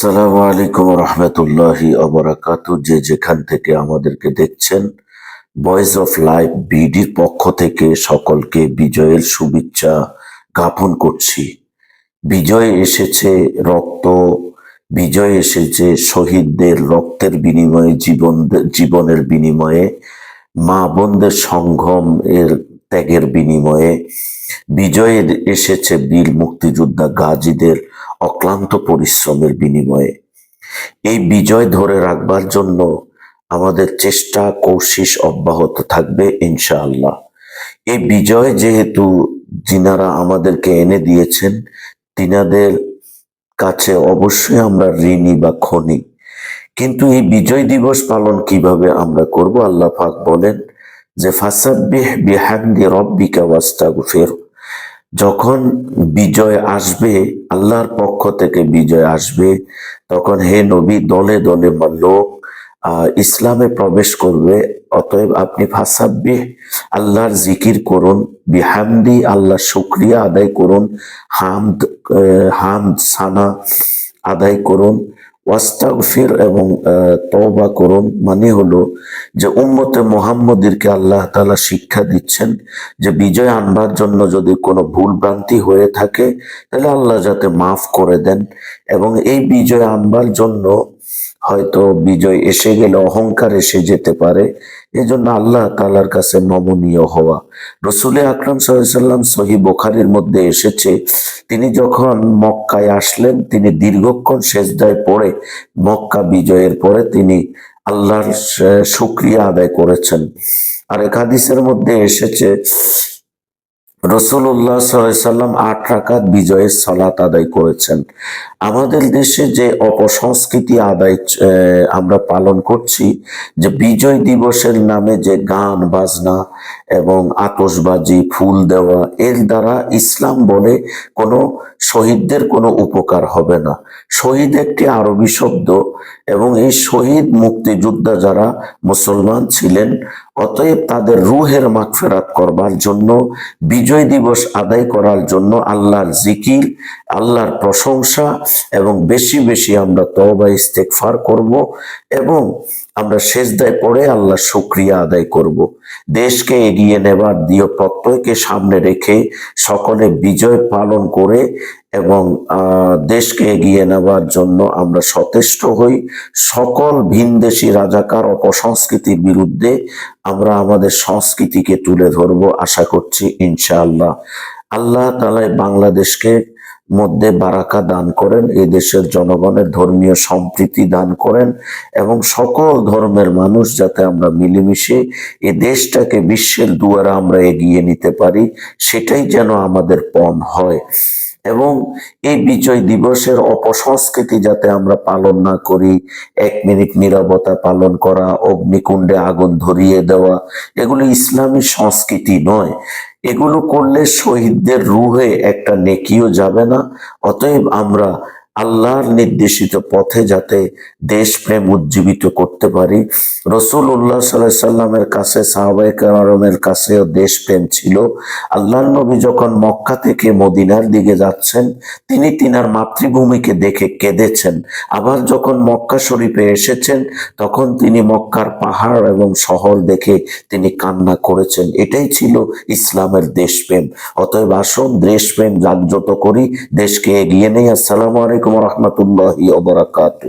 আসসালামু আলাইকুম রহমতুল্লাহি অবরাকাত। যে যেখান থেকে আমাদেরকে দেখছেন ভয়েস অফ লাইফ বিডির পক্ষ থেকে সকলকে বিজয়ের শুভেচ্ছা জ্ঞাপন করছি। বিজয় এসেছে রক্ত, বিজয় এসেছে শহীদদের রক্তের বিনিময়ে, জীবন, জীবনের বিনিময়ে, মা বোনদের সংগম এর ত্যাগের বিনিময়ে। বিজয়ের এসেছে বীর মুক্তিযোদ্ধা গাজীদের অক্লান্ত পরিশ্রমের বিনিময়ে। এই বিজয় ধরে রাখবার জন্য আমাদের চেষ্টা কৌশিস অব্যাহত থাকবে ইনশাআল্লাহ। এই বিজয় যেহেতু যিনারা আমাদেরকে এনে দিয়েছেন, তিনাদের কাছে অবশ্যই আমরা ঋণী বা খনি। কিন্তু এই বিজয় দিবস পালন কীভাবে আমরা করব? আল্লাহ পাক বলেন যে, ফাসাব্বিহ বিহামদি রব্বিকা ওয়াস্তাগফির। যখন বিজয় আসবে, আল্লাহর পক্ষ থেকে বিজয় আসবে, তখন হে নবী, দলে দলে লোক ইসলামে প্রবেশ করবে। অতএব আপনি ফাসাব্বি আল্লাহর জিকির করুন। বিহামদি আল্লাহ শুক্রিয়া আদায় করুন। হামদ হামদ, সানা আদায় করুন। ওয়াস্তাগফির এবং তওবা করুন মানে হলো যে উম্মতে মোহাম্মদীরকে আল্লাহ তালা শিক্ষা দিচ্ছেন যে বিজয় আনবার জন্য যদি কোনো ভুল ভ্রান্তি হয়ে থাকে, তাহলে আল্লাহ যাতে মাফ করে দেন। এবং এই বিজয় আনবার জন্য হয়তো বিজয় এসে গেলে, অহংকার এসে যেতে পারে। এই জন্য আল্লাহ তালার কাছে নমনীয় হওয়া। রসুলে আকরাম সাল্লাম সহি বোখারির মধ্যে এসেছে, তিনি যখন মক্কায় আসলেন, তিনি দীর্ঘক্ষণ সেজদায় পড়ে, মক্কা বিজয়ের পরে তিনি আল্লাহর স- শুক্রিয়া আদায় করেছেন। আর এক হাদিসের মধ্যে এসেছে রসুল্লাহ সাল্লাম আট রাকাত বিজয়ের সালাত আদায় করেছেন। আমাদের দেশে যে অপসংস্কৃতি আদায় আমরা পালন করছি, যে বিজয় দিবসের নামে যে গান, বাজনা এবং আতশবাজি, ফুল দেওয়া, এর দ্বারা ইসলাম বলে কোনো শহীদদের কোনো উপকার হবে না। শহীদ একটি আরবি শব্দ এবং এই শহীদ মুক্তিযোদ্ধা যারা মুসলমান ছিলেন, অতএব তাদের রুহের মাগফেরাত করবার জন্য, বিজয় দিবস আদায় করার জন্য আল্লাহর জিকির, আল্লাহর প্রশংসা এবং বেশি বেশি আমরা তওবা, ইস্তেগফার করব এবং আমরা শেষদায় পড়ে আল্লাহ শুক্রিয়া আদায় করব। দেশকে এগিয়ে নেবার দিয় প্রত্যয়কে সামনে রেখে সকলে বিজয় পালন করে এবং দেশকে এগিয়ে নেবার জন্য আমরা সচেষ্ট হই। সকল ভিনদেশি রাজাকার অপসংস্কৃতির বিরুদ্ধে আমরা আমাদের সংস্কৃতিকে তুলে ধরবো আশা করছি, ইনশাআল্লাহ। আল্লাহ তালায় বাংলাদেশকে মধ্যে বারাকা দান করেন, এই দেশের জনগণের ধর্মীয় সম্প্রীতি দান করেন এবং সকল ধর্মের মানুষ যাতে আমরা মিলেমিশে এই দেশটাকে বিশ্বের দুয়ারে আমরা এগিয়ে নিতে পারি, সেটাই যেন আমাদের পণ হয়। এবং এই বিজয় দিবসের অপসংস্কৃতি যাতে আমরা পালন না করি, এক মিনিট নীরবতা পালন করা, অগ্নিকুণ্ডে আগুন ধরিয়ে দেওয়া, এগুলো ইসলামী সংস্কৃতি নয়। এগুলো করলে শহীদদের রুহে একটা নেকিও যাবে না। অতএব আমরা আল্লাহর নির্দেশিত পথে যাতে দেশপ্রেম উজ্জীবিত করতে পারি। রসুল উল্লাহ সাল্লাহ সাল্লামের কাছে সাহাবাই কারমের কাছেও দেশপ্রেম ছিল। আল্লাহর নবী যখন মক্কা থেকে মদিনার দিকে যাচ্ছেন, তিনি তিনার মাতৃভূমিকে দেখে কেঁদেছেন। আবার যখন মক্কা শরীফে এসেছেন, তখন তিনি মক্কার পাহাড় এবং শহর দেখে তিনি কান্না করেছেন। এটাই ছিল ইসলামের দেশপ্রেম। অতএব আসুন, দেশপ্রেম জাগ্রত করি, দেশকে এগিয়ে নেই। আসসালামু আলাইকুম রহমতুল্লাহ ওবরাকাতু